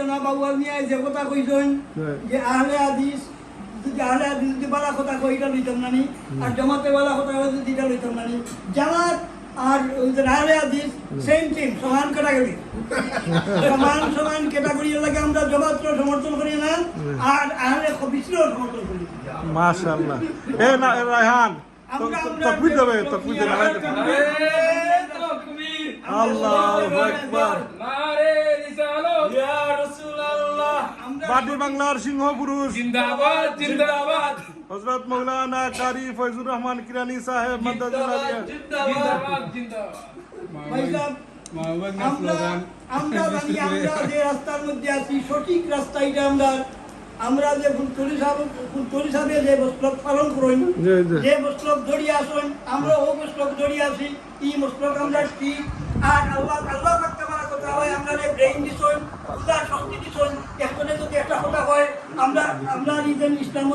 জনা বাবু মিয়া যে কথা কইছেন। যে আহলে হাদিস যদি আহলে হাদিস যদি বালা কথা কইটা লইতাম নানি। আর জামাতে বালা কথা কই যদি এটা লইতাম নানি। জামাত আর যে আহলে হাদিস সেম টিম সমান ক্যাটাগরি সমান সমান ক্যাটাগরি লাগে আমরা জামাতকে সমর্থন করি না আর আহলে সমর্থন করি। মাশাআল্লাহ। এ না রায়হান তকবির দেবে তকবির দেবে আল্লাহু আকবার। বাটি বাংলার সিংহ পুরুষ। জিন্দাবাদ জিন্দাবাদ। হযরত মাওলানা কারি ফয়জুর রহমান কিরানি সাহেব জিন্দাবাদ জিন্দাবাদ আমরা আমরা জানি আমরা যে রাস্তার মধ্যে আছি সঠিক রাস্তা এটা আমরা আমরা যে ফুলতলি সাহেব ফুলতলি সাহেবে যে মসলক পালন করেন। যে ধরিয়ে আসেন আমরা ও মসলক ধরিয়ে আসি এই আমরা ঠিক আর আল্লাহ আল্লাহ হয় আমরা ব্রেইন দিছন উদার শক্তি দিছন আমরা নিজের ইসলাম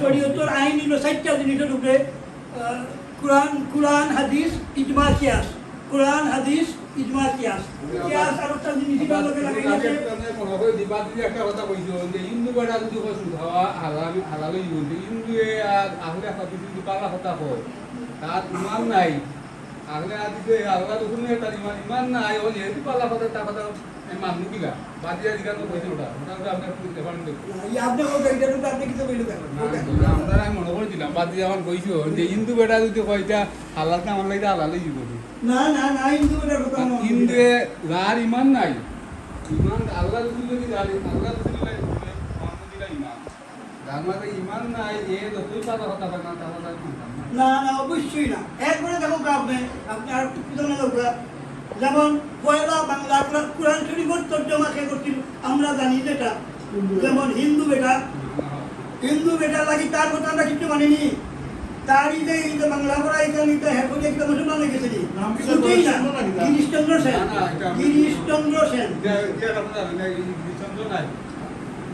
শরীয়তর আইন হলো চারটা জিনিসের উপরে আহ, কোরআন কোরআন হাদিস ইজমা কিয়াস। কোরআন হাদিস ইজমা কিয়াস। কিয়াস আর একটা জিনিস এটা লোকে লাগাই আছে হিন্দু বেড়া যদি সুদ হওয়া হালাল হালাল হিন্দু আহলে হাতি যদি পালা হতা হয় ইমান নাই। তার ইমান ইমান নাই ও যেহেতু পালা হতা তা কথা মানুষ কিলা ওটা? ওটা আপনার আপনি আপনি কিছু কেন? আমরা আমি মনে বাদ কইছো যে হিন্দু বেটা যদি কয়টা হালালটা আমার লাগে হালালই দিব না না না হিন্দু কথা যার ইমান নাই ইমান আল্লাহ রসুল যদি জানে আল্লাহ রসুল ইমান। ইমান নাই এ যতই তার কথা না কথা না। না অবশ্যই না। একবারে দেখো আপনি আপনি আর একটু লোকরা যেমন পয়লা বাংলা কোরআন- শরীফের তর্জমা কে করছিল আমরা জানি যেটা। যেমন হিন্দু বেটা। হিন্দু বেটা লাগি তার কথা আমরা কিছু মানিনি। তারই যে এই যে বাংলা পড়া এখানে তো হ্যাঁ করে একটা মুসলমান গেছে নাম কি শুনতেই না? গিরিশচন্দ্র সেন। গিরিশচন্দ্র সেন। এটা- এটা নাই।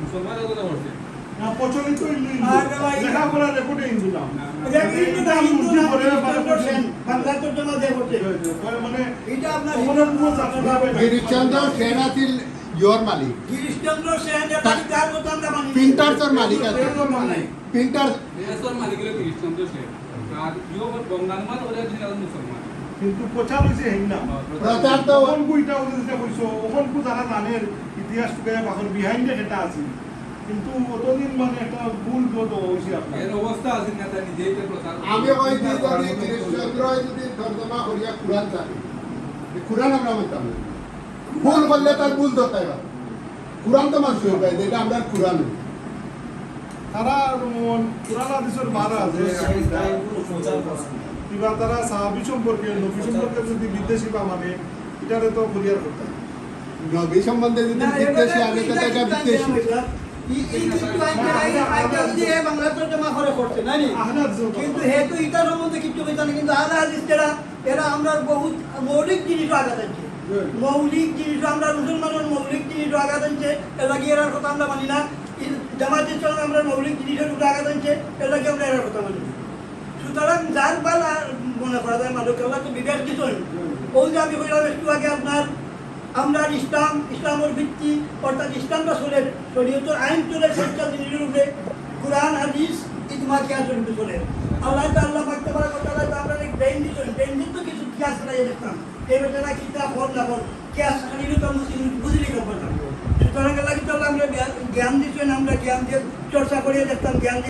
মুসলমানরা কথা বলছে। না প্রচলিত লেখাপড়া রেকর্ডে হিন্দু নাম গিরিশচন্দ্র সেন আছিল মালিক। গিরিশচন্দ্র সেন প্রিন্টার্সর মালিক আছে। মালিক। আর ইয়ো ওরা মুসলমান। কিন্তু প্রচার হয়েছে হিন্দা প্রচার তো ওখন বইটা ওদের কইছো ওখন কু যারা জানের ইতিহাস বাখন বিহাইন্ডে এটা আছে। কিন্তু অতদিন মানে একটা ভুল বোধ হয়েছে আপনার? এর অবস্থা আছে না তার নিজেই তো প্রচার আমি কই যে যদি গিরিশচন্দ্র যদি তর্জমা করিয়া কুরআন জানে কুরআন আমরা মানতাম ভুল করলে তার ভুল ধরতে হবে কুরআন তো মানুষ হবে যেটা আমরা কুরআন তারা কোরআন হাদিসের বারা আছে কিবা তারা সাহাবি সম্পর্কে নবী সম্পর্কে যদি বিদেশি বা মানে এটারে তো ক্লিয়ার করতে। নবী সম্বন্ধে যদি বিদ্বেষী আগে তো এটা বিদ্বেষী। মৌলিক জিনিস আঘাত আনছে মৌলিক মৌলিক জিনিস আঘাত আনছে এরা কি কথা আমরা মানি না ই- জামাত আমরা মৌলিক জিনিসের উপরে আঘাত আনছে কি আমরা এরার কথা মানি সুতরাং যার আর মনে করা যায় মানুষ আল্লাহ তো বিবেক কইলাম একটু আগে আপনার আমরা ইসলাম, ইসলামের ভিত্তি, অর্থাৎ ইসলামটা চলে শরীয়তের আইন চলে জিনিসের উপরে কোরআন, হাদিস ইজমা কিয়া চলতে চলে। আল্লাহ আল্লাহ মাগতে পারে কথা আল্লাহ আমরা ব্রেন চলি। ব্রেন দিন তো কিছু কিয়াস নাই দেখতাম। এই বেটারা কিতাব ফল না ফল কিয়াস খালি তো মুসলিম বুঝলি কথা সুতরাং আল্লাহ কিন্তু আমরা জ্ঞান দিচ্ছেন আমরা জ্ঞান দিয়ে চর্চা করিয়ে দেখতাম, জ্ঞান দিয়ে